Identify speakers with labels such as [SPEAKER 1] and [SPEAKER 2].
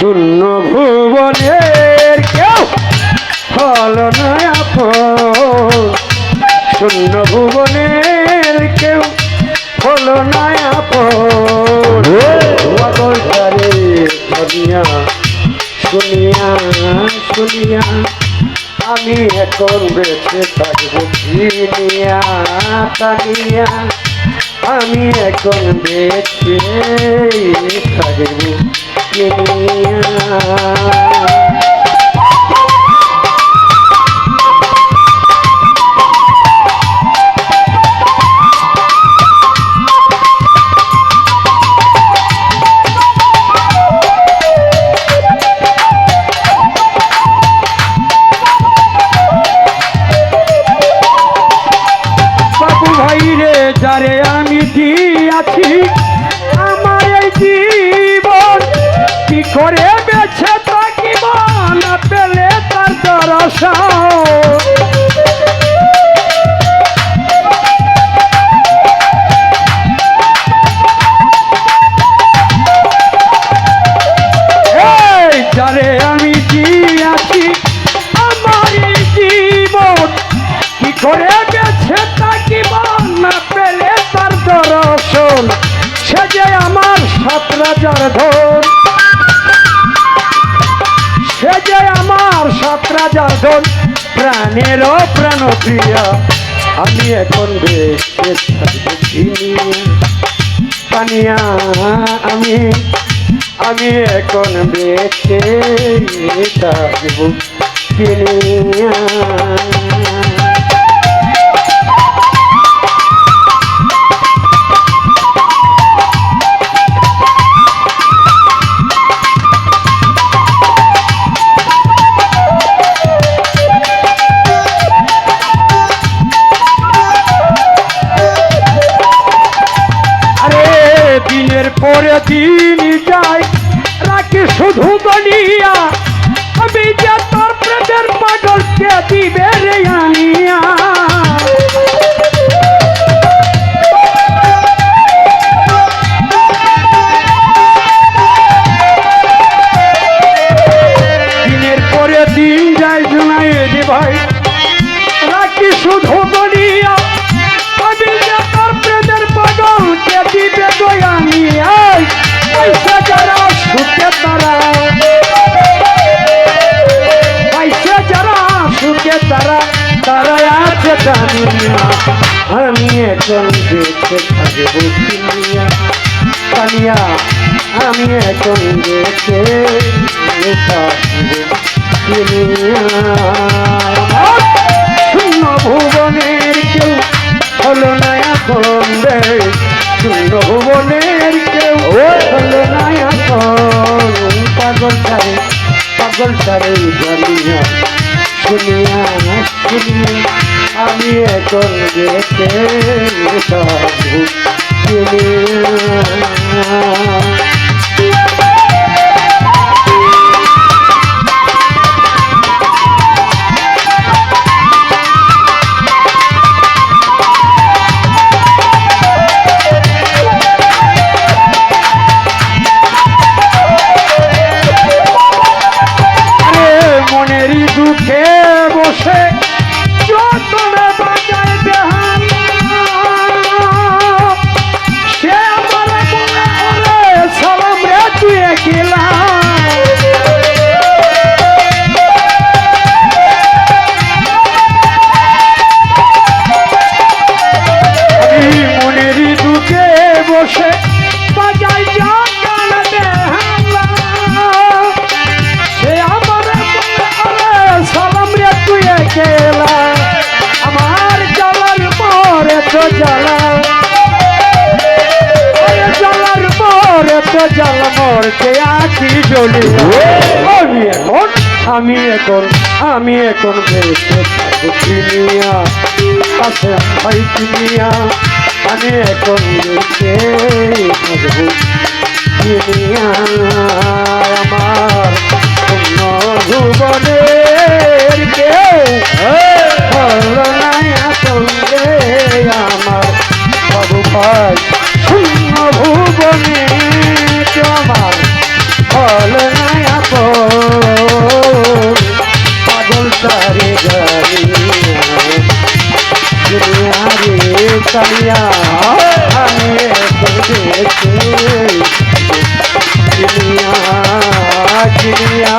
[SPEAKER 1] শূন্য ভুবনের কেউ হল না শূন্য ভুবনের কেউ হল না পাগলটারে শুনিয়া শুনিয়া শুনিয়া, আমি এখন বেঁচে থাকব চিনিয়া টানিয়া আমি এখন বেঁচে থাকব যারে আমি দিয়াছি করে বেছে থাকিব না পেলে তার এই যারে আমি দিয়াছি আমার জীবন। কি করে গেছে তাকিব না তার দর্শন সে যে আমার সাত রাজার ধন। আমার যখন প্রাণের প্রাণ আমি এখন বেঁচে পানিয়া আমি আমি এখন বেশি থাকব চিনিয়া দিন যায় রাখি শুধু গলিয়া আমি যে তোর প্রেমের পাগলকে দিবে রে আনিয়া? দিনের পরে দিন যায় ভাই, রাখি শুধু গলিয়া আমি এখন দেখতে থাকব চিনিয়া পানিয়া আমি এখন দেখে থাকব চিনিয়া পাগল সারে পাগল সারে জানিয়া শুনিয়া শুনিয়া আমি এখন দেখে থাকব চিনিয়া জ্বালা মরতে আছি জলি। আমি এখন আমি এখন আমি এখন ভাই দুনিয়া আমি এখন চিনিয়া। আমার শূন্য আমি পরদেশে চিনিয়া